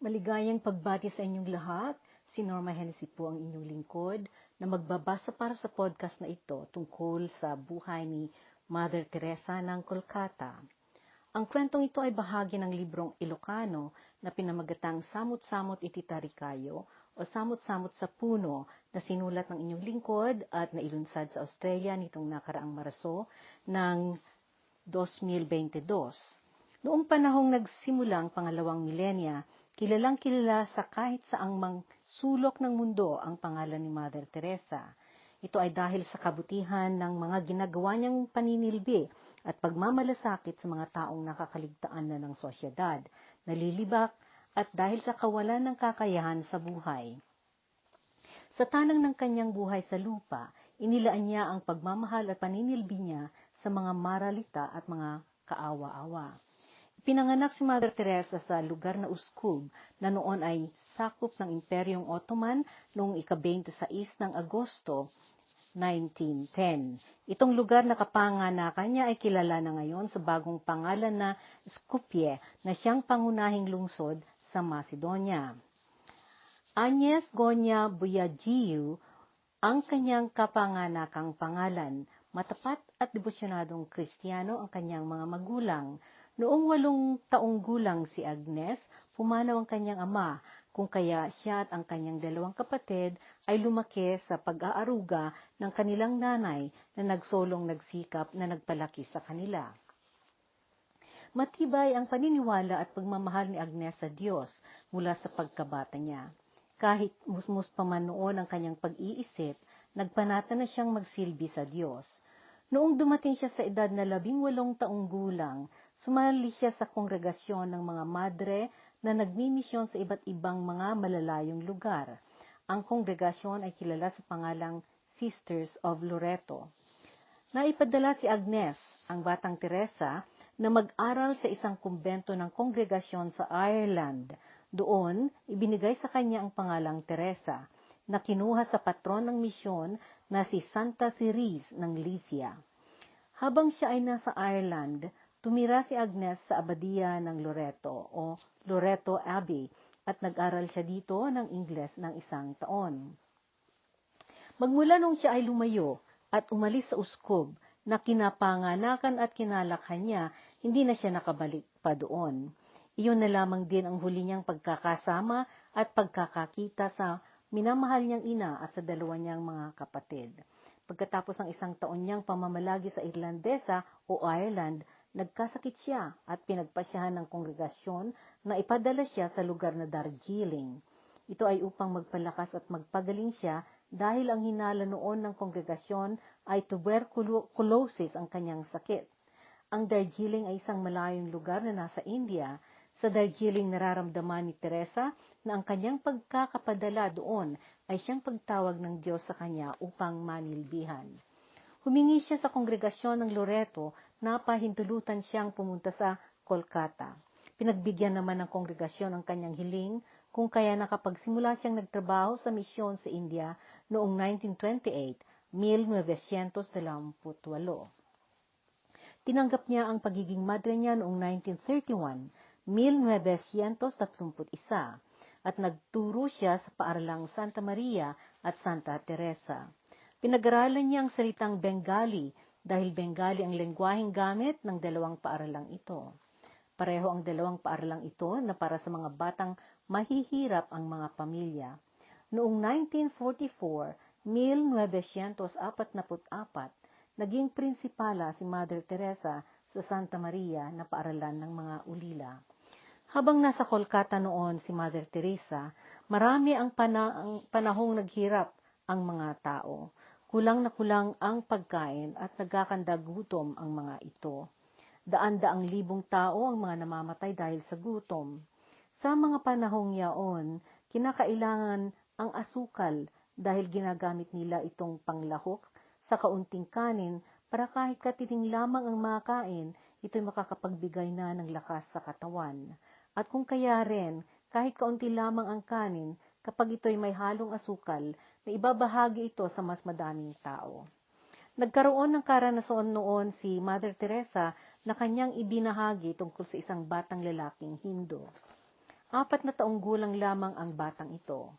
Maligayang pagbati sa inyong lahat. Si Norma Hennessy po ang inyong lingkod na magbabasa para sa podcast na ito tungkol sa buhay ni Mother Teresa ng Kolkata. Ang kwentong ito ay bahagi ng librong Ilocano na pinamagatang Samot-Samot Ititarikayo o Samot-Samot sa Puno na sinulat ng inyong lingkod at nailunsad sa Australia nitong nakaraang Marso ng 2022. Noong panahong nagsimulang pangalawang milenya, kilalang kilala sa kahit saang mang sulok ng mundo ang pangalan ni Mother Teresa. Ito ay dahil sa kabutihan ng mga ginagawa niyang paninilbi at pagmamalasakit sa mga taong nakakaligtaan na ng sosyedad, nalilibak at dahil sa kawalan ng kakayahan sa buhay. Sa tanang ng kanyang buhay sa lupa, inilaan niya ang pagmamahal at paninilbi niya sa mga maralita at mga kaawa-awa. Pinanganak si Mother Teresa sa lugar na Uskub na noon ay sakop ng Imperyong Ottoman noong ika-26 ng Agosto 1910. Itong lugar na kapanganakan niya ay kilala na ngayon sa bagong pangalan na Skopje na siyang pangunahing lungsod sa Macedonia. Agnes Gonya Buyagiu ang kanyang kapanganakang pangalan. Matapat at debosyonadong Kristiyano ang kanyang mga magulang. Noong walong taong gulang si Agnes, pumanaw ang kanyang ama, kung kaya siya at ang kanyang dalawang kapatid ay lumaki sa pag-aaruga ng kanilang nanay na nagsolong nagsikap na nagpalaki sa kanila. Matibay ang paniniwala at pagmamahal ni Agnes sa Diyos mula sa pagkabata niya. Kahit musmus pa man noon ang kanyang pag-iisip, nagpanata na siyang magsilbi sa Diyos. Noong dumating siya sa edad na labing walong taong gulang, sumali siya sa kongregasyon ng mga madre na nagmimisyon sa iba't ibang mga malalayong lugar. Ang kongregasyon ay kilala sa pangalang Sisters of Loreto. Naipadala si Agnes, ang batang Teresa, na mag-aral sa isang kumbento ng kongregasyon sa Ireland. Doon, ibinigay sa kanya ang pangalang Teresa, na kinuha sa patron ng misyon na si Santa Therese ng Lycia. Habang siya ay nasa Ireland, tumira si Agnes sa abadiya ng Loreto o Loreto Abbey at nag-aral siya dito ng Ingles ng isang taon. Magmula nung siya ay lumayo at umalis sa Uskob, na kinapanganakan at kinalakhan niya, hindi na siya nakabalik pa doon. Iyon na lamang din ang huli niyang pagkakasama at pagkakakita sa minamahal niyang ina at sa dalawa niyang mga kapatid. Pagkatapos ng isang taon niyang pamamalagi sa Irlandesa o Ireland, nagkasakit siya at pinagpasyahan ng kongregasyon na ipadala siya sa lugar na Darjeeling. Ito ay upang magpalakas at magpagaling siya dahil ang hinala noon ng kongregasyon ay tuberculosis ang kanyang sakit. Ang Darjeeling ay isang malayong lugar na nasa India. Sa Darjeeling nararamdaman ni Teresa na ang kanyang pagkakapadala doon ay siyang pagtawag ng Diyos sa kanya upang manilbihan. Humingi siya sa kongregasyon ng Loreto na pahintulutan siyang pumunta sa Kolkata. Pinagbigyan naman ng kongregasyon ang kanyang hiling kung kaya nakapagsimula siyang nagtrabaho sa misyon sa India noong 1928, 1928. Tinanggap niya ang pagiging madre niya noong 1931, 1931, at nagturo siya sa paaralang Santa Maria at Santa Teresa. Pinag-aralan niya ang salitang Bengali dahil Bengali ang lengguaheng gamit ng dalawang paaralang ito. Pareho ang dalawang paaralang ito na para sa mga batang mahihirap ang mga pamilya. Noong 1944, 1944, naging prinsipala si Mother Teresa sa Santa Maria na paaralan ng mga ulila. Habang nasa Kolkata noon si Mother Teresa, marami ang, pana- ang panahong naghirap ang mga tao. Kulang na kulang ang pagkain at nagkakanda gutom ang mga ito. Daan-daang libong tao ang mga namamatay dahil sa gutom. Sa mga panahong yaon, kinakailangan ang asukal dahil ginagamit nila itong panglahok sa kaunting kanin para kahit katiting lamang ang makain, ito'y makakapagbigay na ng lakas sa katawan. At kung kaya rin, kahit kaunti lamang ang kanin, kapag ito'y may halong asukal, na ibabahagi ito sa mas madaming tao. Nagkaroon ng karanasan noon si Mother Teresa na kanyang ibinahagi tungkol sa isang batang lalaking Hindo. Apat na taong gulang lamang ang batang ito.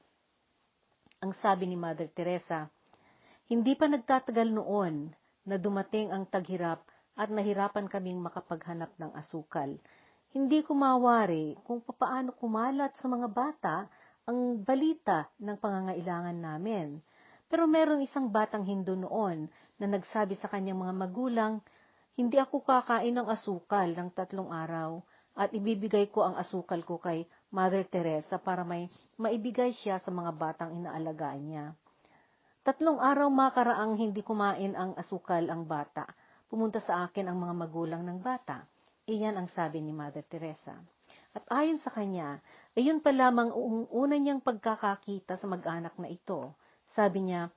Ang sabi ni Mother Teresa, hindi pa nagtatagal noon na dumating ang taghirap at nahirapan kaming makapaghanap ng asukal. Hindi ko mawari kung papaano kumalat sa mga bata ang balita ng pangangailangan namin. Pero merong isang batang Hindu noon na nagsabi sa kanyang mga magulang, hindi ako kakain ng asukal ng tatlong araw at ibibigay ko ang asukal ko kay Mother Teresa para may maibigay siya sa mga batang inaalagaan niya. Tatlong araw makaraang hindi kumain ang asukal ang bata. Pumunta sa akin ang mga magulang ng bata. Iyan ang sabi ni Mother Teresa. At ayon sa kanya, ayun pa lamang una niyang pagkakakita sa mag-anak na ito. Sabi niya,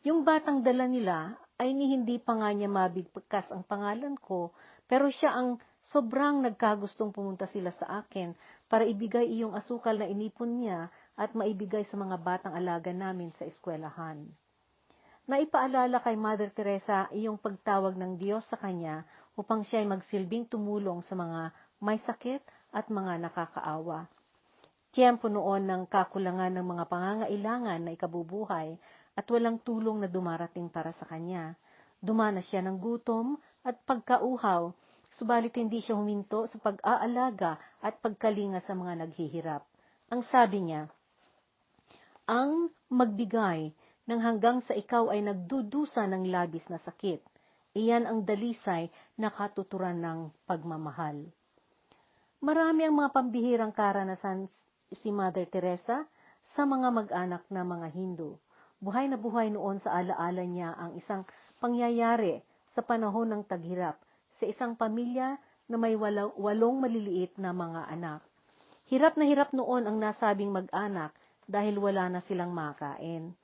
yung batang dala nila ay ni hindi pa nga niya mabigkas ang pangalan ko, pero siya ang sobrang nagkagustong pumunta sila sa akin para ibigay iyong asukal na inipon niya at maibigay sa mga batang alaga namin sa eskwelahan. Naipaalala kay Mother Teresa iyong pagtawag ng Diyos sa kanya upang siya ay magsilbing tumulong sa mga may sakit at mga nakakaawa. Tiyempo noon ng kakulangan ng mga pangangailangan na ikabubuhay at walang tulong na dumarating para sa kanya. Dumanas siya ng gutom at pagkauhaw, subalit hindi siya huminto sa pag-aalaga at pagkalinga sa mga naghihirap. Ang sabi niya, ang magbigay ng hanggang sa ikaw ay nagdudusa ng labis na sakit. Iyan ang dalisay na katuturan ng pagmamahal. Marami ang mga pambihirang karanasan si Mother Teresa sa mga mag-anak na mga Hindu. Buhay na buhay noon sa alaala niya ang isang pangyayari sa panahon ng taghirap sa isang pamilya na may walong maliliit na mga anak. Hirap na hirap noon ang nasabing mag-anak dahil wala na silang makain.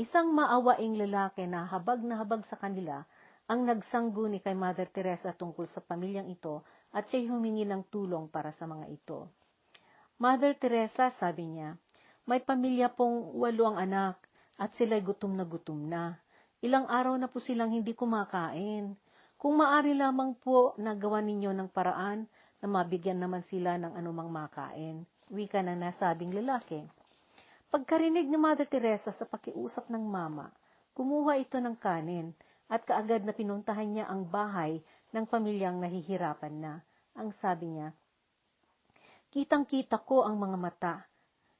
Isang maawaing lalaki na habag na habag sa kanila ang nagsangguni kay Mother Teresa tungkol sa pamilyang ito at siya'y humingi ng tulong para sa mga ito. Mother Teresa, sabi niya, may pamilya pong walo ang anak at sila'y gutom na gutom na. Ilang araw na po silang hindi kumakain. Kung maari lamang po nagawa ninyo ng paraan na mabigyan naman sila ng anumang makain. Wika ng nasabing lalaki. Pagkarinig ni Mother Teresa sa pakiusap ng mama, kumuha ito ng kanin at kaagad na pinuntahan niya ang bahay ng pamilyang nahihirapan na. Ang sabi niya, Kitang-kita ko ang mga mata.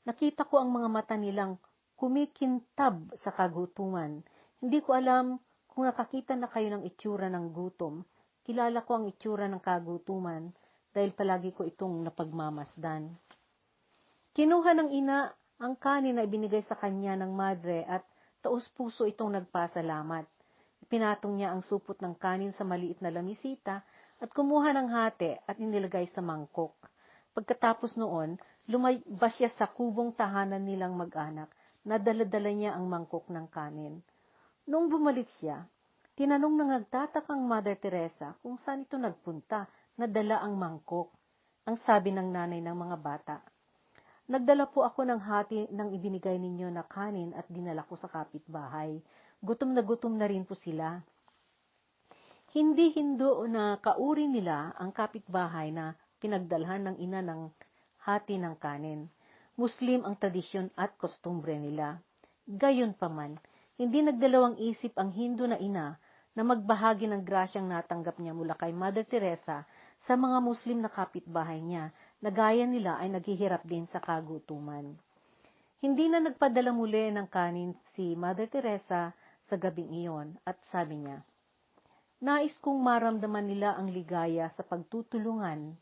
Nakita ko ang mga mata nilang kumikintab sa kagutuman. Hindi ko alam kung nakakita na kayo ng itsura ng gutom. Kilala ko ang itsura ng kagutuman dahil palagi ko itong napagmamasdan. Kinuha ng ina ang kanin na ibinigay sa kanya ng madre at taos puso itong nagpasalamat. Pinatong niya ang supot ng kanin sa maliit na lamisita at kumuha ng hati at inilagay sa mangkok. Pagkatapos noon, lumabas siya sa kubong tahanan nilang mag-anak na daladala niya ang mangkok ng kanin. Nung bumalik siya, tinanong ng nagtatakang Mother Teresa kung saan ito nagpunta na dala ang mangkok. Ang sabi ng nanay ng mga bata, Nagdala po ako ng hati ng ibinigay ninyo na kanin at dinala ko sa kapitbahay. Gutom na gutom na rin po sila. Hindi hindo na kauri nila ang kapitbahay na pinagdalhan ng ina ng hati ng kanin. Muslim ang tradisyon at kostumbre nila. Gayon pa man, hindi nagdalawang isip ang Hindu na ina na magbahagi ng grasyang natanggap niya mula kay Mother Teresa sa mga Muslim na kapitbahay niya na gaya nila ay naghihirap din sa kagutuman. Hindi na nagpadala muli ng kanin si Mother Teresa sa gabing iyon at sabi niya, Nais kong maramdaman nila ang ligaya sa pagtutulungan.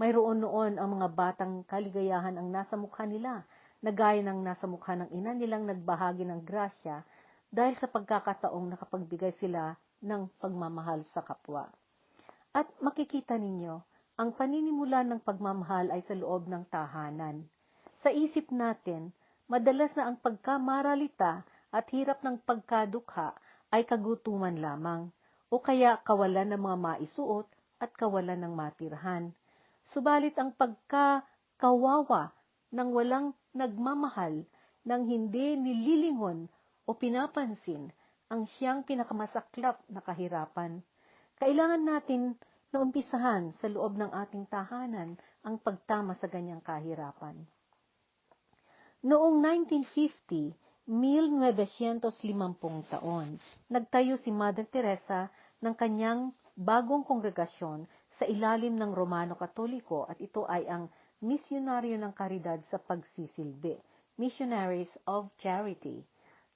Mayroon noon ang mga batang kaligayahan ang nasa mukha nila, na gaya ng nasa mukha ng ina nilang nagbahagi ng grasya dahil sa pagkakataong nakapagbigay sila ng pagmamahal sa kapwa. At makikita ninyo, ang paninimula ng pagmamahal ay sa loob ng tahanan. Sa isip natin, madalas na ang pagkamaralita at hirap ng pagkadukha ay kagutuman lamang o kaya kawalan ng mga maisuot at kawalan ng matirhan. Subalit ang pagkakawawa ng walang nagmamahal ng hindi nililingon o pinapansin ang siyang pinakamasaklap na kahirapan. Kailangan natin na umpisahan sa loob ng ating tahanan ang pagtama sa ganyang kahirapan. Noong 1950, 1950 taon, nagtayo si Mother Teresa ng kanyang bagong kongregasyon sa ilalim ng Romano Katoliko at ito ay ang misyonaryo ng karidad sa pagsisilbi, Missionaries of Charity.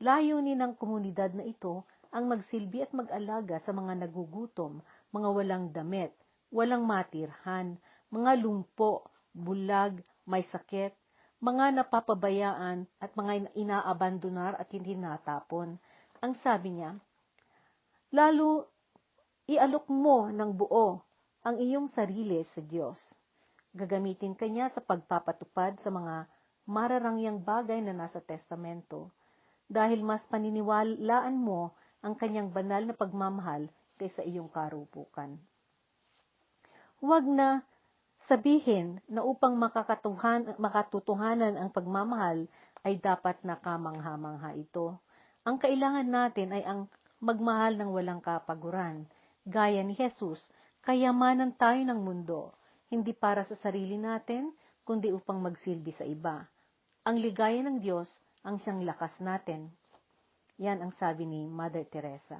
Layunin ng komunidad na ito ang magsilbi at mag-alaga sa mga nagugutom, mga walang damit, walang matirhan, mga lumpo, bulag, may sakit, mga napapabayaan at mga inaabandonar at hindi natapon. Ang sabi niya, lalo ialok mo ng buo ang iyong sarili sa Diyos. Gagamitin kanya sa pagpapatupad sa mga mararangyang bagay na nasa testamento dahil mas paniniwalaan mo ang kanyang banal na pagmamahal kaysa iyong karupukan. Huwag na sabihin na upang makakatuhan, makatutuhanan ang pagmamahal ay dapat na kamangha-mangha ito. Ang kailangan natin ay ang magmahal ng walang kapaguran, gaya ni Jesus, kayamanan tayo ng mundo, hindi para sa sarili natin, kundi upang magsilbi sa iba. Ang ligaya ng Diyos ang siyang lakas natin. Yan ang sabi ni Mother Teresa.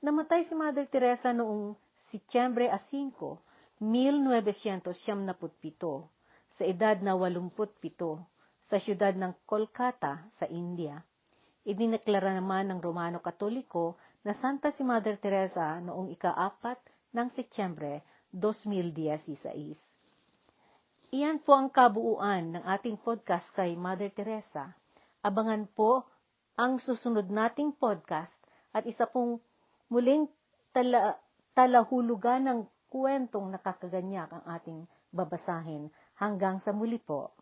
Namatay si Mother Teresa noong Setyembre 5, 1977 sa edad na 87 sa siyudad ng Kolkata sa India. Idineklara naman ng Romano Katoliko na santa si Mother Teresa noong ika-apat ng Setyembre 2016. Iyan po ang kabuuan ng ating podcast kay Mother Teresa. Abangan po ang susunod nating podcast at isa pong muling tala, talahulugan ng kwentong nakakaganyak ang ating babasahin. Hanggang sa muli po.